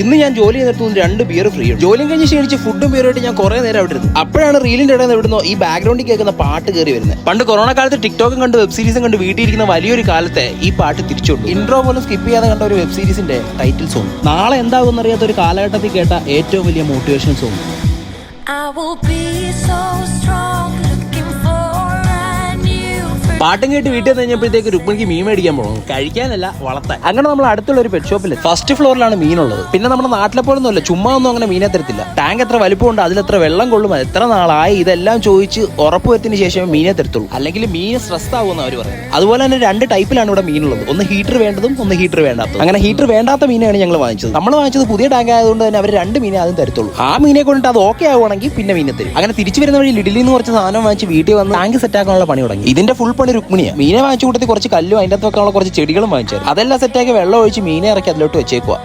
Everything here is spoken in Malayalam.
ഇന്ന് ഞാൻ ജോലി ചെയ്തിടത്തുനിന്ന് രണ്ട് ബിയർ ഫ്രീ ഉണ്ട്. ജോലിയും കഴിഞ്ഞ് ക്ഷീണിച്ച് ഫുഡും ബിയറുമായിട്ട് ഞാൻ കുറെ നേരം അവിടെ ഇരുന്നു. അപ്പോഴാണ് റീലിന്റെ ഇടയിൽ ഇവിടുന്ന് ഈ ബാക്ക്ഗ്രൗണ്ടിൽ കേൾക്കുന്ന പാട്ട് കയറി വരുന്നത്. പണ്ട് കൊറോണ കാലത്ത് ടിക്ടോക്കും കണ്ട് വെബ് സീരീസും കണ്ട് വീട്ടിലിരിക്കുന്ന വലിയൊരു കാലത്തെ ഈ പാട്ട് തിരിച്ചുണ്ട് ഇൻട്രോ പോലും സ്കിപ്പ് ചെയ്യാതെ കണ്ട ഒരു വെബ് സീരീസിന്റെ ടൈറ്റിൽ സോങ് നാളെ എന്താകുമെന്നറിയാത്ത ഒരു കാലഘട്ടത്തിൽ കേട്ട ഏറ്റവും വലിയ motivation song I will be so പാട്ടും കേട്ട് വീട്ടിൽ നിന്ന് കഴിഞ്ഞപ്പോഴത്തേക്ക് രുക്മിണിക്ക് മീൻ മേടിക്കാൻ പോകണം കഴിക്കാനല്ല വളർത്താൻ. അങ്ങനെ നമ്മൾ അടുത്തുള്ള ഒരു പെറ്റ് ഷോപ്പിൽ ഫസ്റ്റ് ഫ്ലോറിലാണ് മീനുള്ളത്. പിന്നെ നമ്മുടെ നാട്ടിലെ പോലെ ഒന്നുമല്ല ചുമ്മാ ഒന്നും അങ്ങനെ മീനെ തരത്തില്ല. ടാങ്ക് എത്ര വലിപ്പമുണ്ട് എത്ര വെള്ളം കൊള്ളും എത്ര നാളായി ഇതെല്ലാം ചോദിച്ച് ഉറപ്പുവരുത്തിന് ശേഷം മീനെ തരത്തുള്ളൂ. അല്ലെങ്കിൽ മീൻ സ്ട്രെസ് ആകുമെന്ന് അവർ പറയും അതുപോലെ തന്നെ രണ്ട് ടൈപ്പിലാണ് ഇവിടെ മീനുള്ളത്. ഒന്ന് ഹീറ്റർ വേണ്ടതും ഒന്ന് ഹീറ്റർ വേണ്ടാത്തതും. അങ്ങനെ ഹീറ്റർ വേണ്ടാത്ത മീനാണ് ഞങ്ങൾ വാങ്ങിച്ചത്. നമ്മൾ വാങ്ങിച്ചത് പുതിയ ടാങ്ക് ആയതുകൊണ്ട് തന്നെ അവർ രണ്ട് മീനെ ആദ്യം തരത്തുള്ളൂ. ആ മീനെ കൊണ്ടിട്ട് അത് ഓക്കെ ആവുകയാണെങ്കിൽ പിന്നെ മീനെ തരും. അങ്ങനെ തിരിച്ചു വരുന്ന വഴി ലിഡിലിൽ നിന്ന് കുറച്ച് സാധനം വാങ്ങിച്ച് വീട്ടിൽ വന്ന് ടാങ്ക് സെറ്റ് ആക്കാനുള്ള പണി തുടങ്ങി. ഇതിന്റെ ഫുൾ പണി രുക്മിണിയാണ് മീനെ വാങ്ങിച്ചു കൂട്ടത്തിൽ കുറച്ച് കല്ലും അതിന്റെ അകത്ത് വെക്കാനുള്ള കുറച്ച് ചെടികളും വാങ്ങിച്ചു അതെല്ലാം സെറ്റാക്കി വെള്ളം ഒഴിച്ച് മീനെ ഇറക്കി അതിലോട്ട് വെച്ചേക്കുക